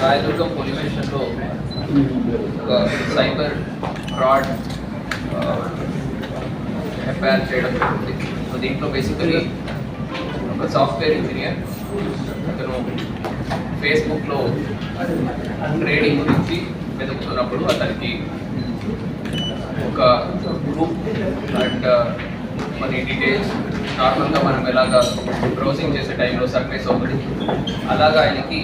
రాయదుర్గం పొలిమేషన్లో ఒక cyber fraud FIR చేయడం జరుగుతుంది సో దీంట్లో బేసికలీ ఒక సాఫ్ట్వేర్ ఇంజనీర్ అతను ఫేస్బుక్లో ట్రేడింగ్ గురించి వెతుకుతున్నప్పుడు అతనికి ఒక గ్రూప్ అండ్ మరి డీటెయిల్స్ నార్మల్గా మనం ఎలాగా బ్రౌజింగ్ చేసే టైంలో సర్ప్రైజ్ ఒకటి అలాగా ఆయనకి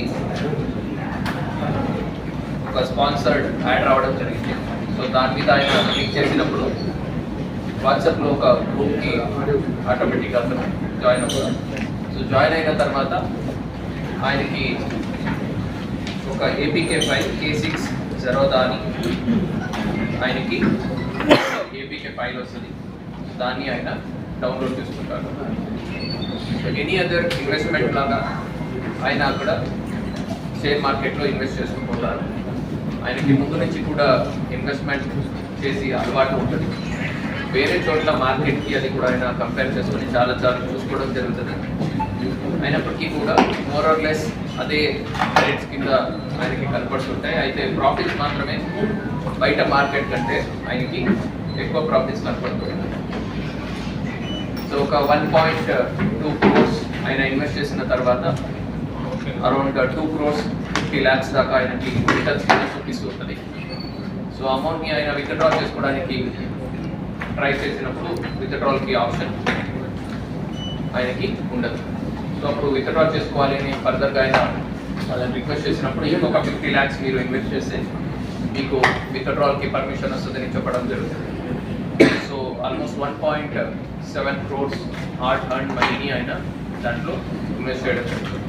ఒక స్పాన్సర్డ్ యాడ్ రావడం జరిగింది. సో దాని మీద ఆయన క్లిక్ చేసినప్పుడు వాట్సాప్లో ఒక గ్రూప్కి ఆటోమేటిక్గా అతను జాయిన్ అవుతాడు సో జాయిన్ అయిన తర్వాత ఆయనకి ఒక APK five K six Zerodha అని ఆయనకి ఏపీకే ఫైల్ వస్తుంది. దాన్ని ఆయన డౌన్లోడ్ చేసుకుంటారు. ఎనీ అదర్ ఇన్వెస్ట్మెంట్ లాగా ఆయన అక్కడ షేర్ మార్కెట్లో ఇన్వెస్ట్ చేసుకుంటారు ఆయనకి ముందు నుంచి కూడా ఇన్వెస్ట్మెంట్ చేసి అలవాటు ఉంటుంది. వేరే చోట్ల మార్కెట్కి అది కూడా ఆయన కంపేర్ చేసుకొని చాలా చాలా చూసుకోవడం జరుగుతుంది. అయినప్పటికీ కూడా మోర్ ఆర్ లెస్ అదే రేట్స్ కింద ఆయనకి కనపడుతుంటాయి. అయితే ప్రాఫిట్స్ మాత్రమే బయట మార్కెట్ కంటే ఆయనకి ఎక్కువ ప్రాఫిట్స్ కనపడుతుంది సో ఒక వన్ పాయింట్ టూ క్రోర్స్ ఆయన ఇన్వెస్ట్ చేసిన తర్వాత around two crores fifty lakhs దాకా ఆయనకి రిటర్న్స్ కింద చూపిస్తూ ఉంటుంది. సో అమౌంట్ని ఆయన విత్డ్రా చేసుకోవడానికి ట్రై చేసినప్పుడు విత్డ్రాల్కి ఆప్షన్ ఆయనకి ఉండదు. సో అప్పుడు విత్డ్రా చేసుకోవాలి అని ఫర్దర్గా ఆయన వాళ్ళని రిక్వెస్ట్ చేసినప్పుడు ఇంకొక ఫిఫ్టీ ల్యాక్స్ మీరు ఇన్వెస్ట్ చేస్తే మీకు విత్డ్రాల్కి పర్మిషన్ వస్తుందని చెప్పడం జరుగుతుంది. Almost one point seven crores hard earn మనీని ఆయన దాంట్లో ఇన్వెస్ట్ చేయడం జరుగుతుంది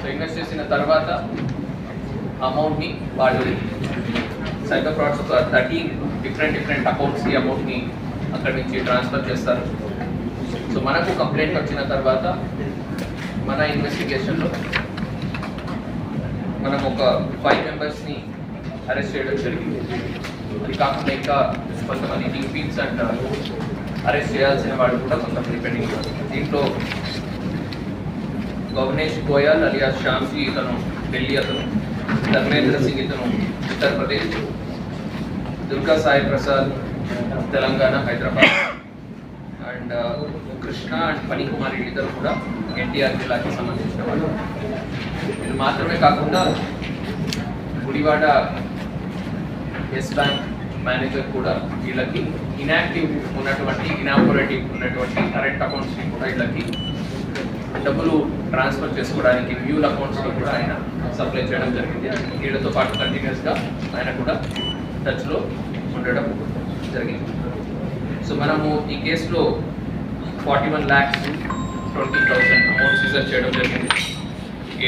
సో ఇన్వెస్ట్ చేసిన తర్వాత అమౌంట్ని వాళ్ళు సైబర్ ఫ్రాడ్స్ ఒక థర్టీన్ డిఫరెంట్ డిఫరెంట్ అకౌంట్స్కి అమౌంట్ని అక్కడి నుంచి ట్రాన్స్ఫర్ చేస్తారు. సో మనకు కంప్లైంట్ వచ్చిన తర్వాత మన ఇన్వెస్టిగేషన్లో మనం ఒక ఫైవ్ మెంబర్స్ని అరెస్ట్ చేయడం జరిగింది. అది కాకుండా ఇంకా కొంతమంది టీపీన్స్ అండ్ అరెస్ట్ చేయాల్సిన వాళ్ళు కూడా కొంతమంది పెండింగ్ దీంట్లో భువనేష్ గోయల్ అలియా శ్యామ్జీ ఇతను ఢిల్లీ అతను ధర్మేంద్ర సింగ్ ఇతను ఉత్తరప్రదేశ్ దుర్గా సాయి ప్రసాద్ తెలంగాణ హైదరాబాద్. అండ్ కృష్ణ అండ్ ఫణికుమార్ ఇద్దరు కూడా ఎన్టీఆర్ జిల్లాకి సంబంధించిన వాళ్ళు. వీళ్ళు మాత్రమే కాకుండా గుడివాడ ఎస్ బ్యాంక్ మేనేజర్ కూడా వీళ్ళకి ఇనాక్టివ్ ఉన్నటువంటి ఇనాపరేటివ్ ఉన్నటువంటి కరెంట్ అకౌంట్స్ని కూడా వీళ్ళకి డబ్బులు ట్రాన్స్ఫర్ చేసుకోవడానికి మ్యూల్ అకౌంట్స్లో కూడా ఆయన సప్లై చేయడం జరిగింది. వీళ్ళతో పాటు కంటిన్యూస్గా ఆయన కూడా టచ్లో ఉండడం జరిగింది. సో మనము ఈ కేసులో forty one lakhs twenty thousand amount seizure చేయడం జరిగింది.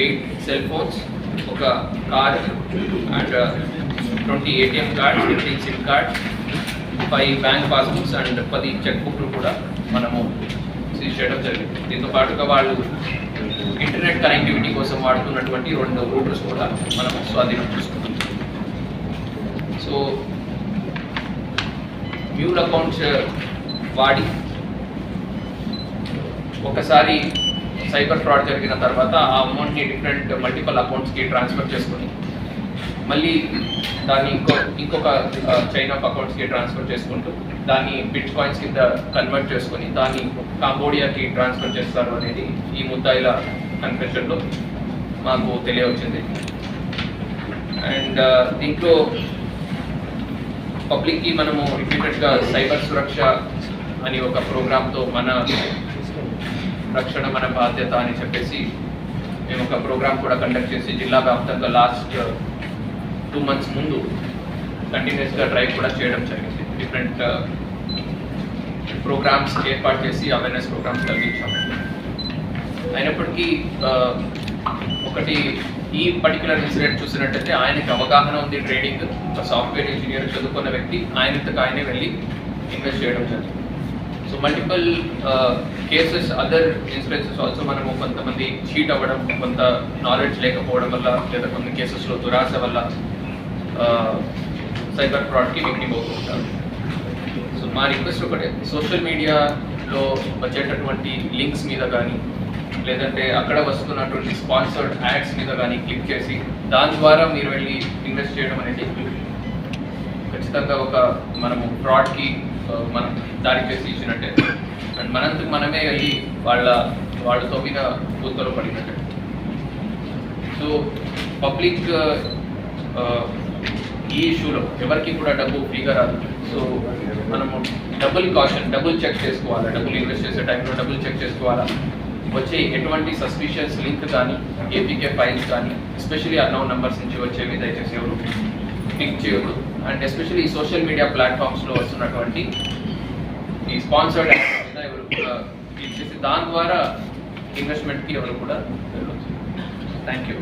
ఎయిట్ సెల్ ఫోన్స్ ఒక car and twenty ATM cards fifteen SIM card five bank passbooks and పది చెక్ బుక్లు కూడా మనము సీజ్ చేయడం జరిగింది. దీంతో పాటుగా వాళ్ళు ఇంటర్నెట్ కనెక్టివిటీ కోసం వాడుతున్నటువంటి రెండు రూటర్స్ కూడా మనం స్వాధీనం చేసుకున్నాం. సో మ్యూల్ అకౌంట్స్ వాడి ఒకసారి సైబర్ ఫ్రాడ్ జరిగిన తర్వాత ఆ అమౌంట్ని డిఫరెంట్ మల్టిపల్ అకౌంట్స్కి ట్రాన్స్ఫర్ చేసుకొని మళ్ళీ దాన్ని ఇంకో ఇంకొక చైన్ ఆఫ్ అకౌంట్స్కి ట్రాన్స్ఫర్ చేసుకుంటూ దాన్ని బిట్ కాయిన్స్ కింద కన్వర్ట్ చేసుకొని దాన్ని కాంబోడియాకి ట్రాన్స్ఫర్ చేస్తారు అనేది ఈ ముద్దాయిల కన్ఫెషన్లో మాకు తెలియవచ్చింది. అండ్ దీంట్లో పబ్లిక్కి మనము రిపీటెడ్గా సైబర్ సురక్ష అని ఒక ప్రోగ్రామ్తో మన రక్షణ మన బాధ్యత అని చెప్పేసి మేము ఒక ప్రోగ్రామ్ కూడా కండక్ట్ చేసి జిల్లా వ్యాప్తంగా లాస్ట్ టూ మంత్స్ ముందు కంటిన్యూస్గా డ్రైవ్ కూడా చేయడం జరిగింది. డిఫరెంట్ ప్రోగ్రామ్స్ uh, ఏర్పాటు చేసి అవేర్నెస్ ప్రోగ్రామ్స్ కలిగించాము. అయినప్పటికీ uh, ఒకటి ఈ పర్టికులర్ ఇన్సిడెంట్ చూసినట్టయితే ఆయనకి అవగాహన ఉంది ట్రేడింగ్ ఒక సాఫ్ట్వేర్ ఇంజనీర్ చదువుకున్న వ్యక్తి ఆయనంతకు ఆయనే వెళ్ళి ఇన్వెస్ట్ చేయడం జరిగింది. So multiple cases other incidences also మనము కొంతమంది చీట్ అవ్వడం కొంత నాలెడ్జ్ లేకపోవడం వల్ల లేదా కొన్ని కేసెస్లో దురాశ వల్ల సైబర్ ఫ్రాడ్కి విక్టిమ్ అవుతూ ఉంటారు సో మా రిక్వెస్ట్ ఒకటే సోషల్ మీడియాలో వచ్చేటటువంటి లింక్స్ మీద కానీ లేదంటే అక్కడ వస్తున్నటువంటి స్పాన్సర్డ్ యాడ్స్ మీద కానీ క్లిక్ చేసి దాని ద్వారా మీరు వెళ్ళి ఇన్వెస్ట్ చేయడం అనేది ఖచ్చితంగా ఒక మనము ఫ్రాడ్కి మనం దారి చేసి ఇచ్చినట్టే. అండ్ మనంత మనమే వెళ్ళి వాళ్ళ వాళ్ళతో మీద కూతురు పడినట్టే. సో పబ్లిక్ ఈ ఇష్యూలో ఎవరికి కూడా డబ్బు ఫ్రీగా రాదు. సో మనము డబుల్ కాషన్ డబుల్ చెక్ చేసుకోవాలా? డబ్బులు ఇన్వెస్ట్ చేసే టైంలో డబుల్ చెక్ చేసుకోవాలా? వచ్చే ఎటువంటి సస్పిషియస్ లింక్ కానీ ఏపీకే ఫైల్స్ కానీ ఎస్పెషలీ అన్నౌన్ నెంబర్స్ నుంచి వచ్చేవి దయచేసి ఎవరు క్లిక్ చేయరు అండ్ ఎస్పెషల్లీ ఈ సోషల్ మీడియా ప్లాట్ఫామ్స్లో వస్తున్నటువంటి ఈ స్పాన్సర్డ్ మీద ఎవరు కూడా క్లిక్ చేసి దాని ద్వారా ఇన్వెస్ట్మెంట్కి ఎవరు కూడా వెళ్ళవచ్చు థ్యాంక్ యూ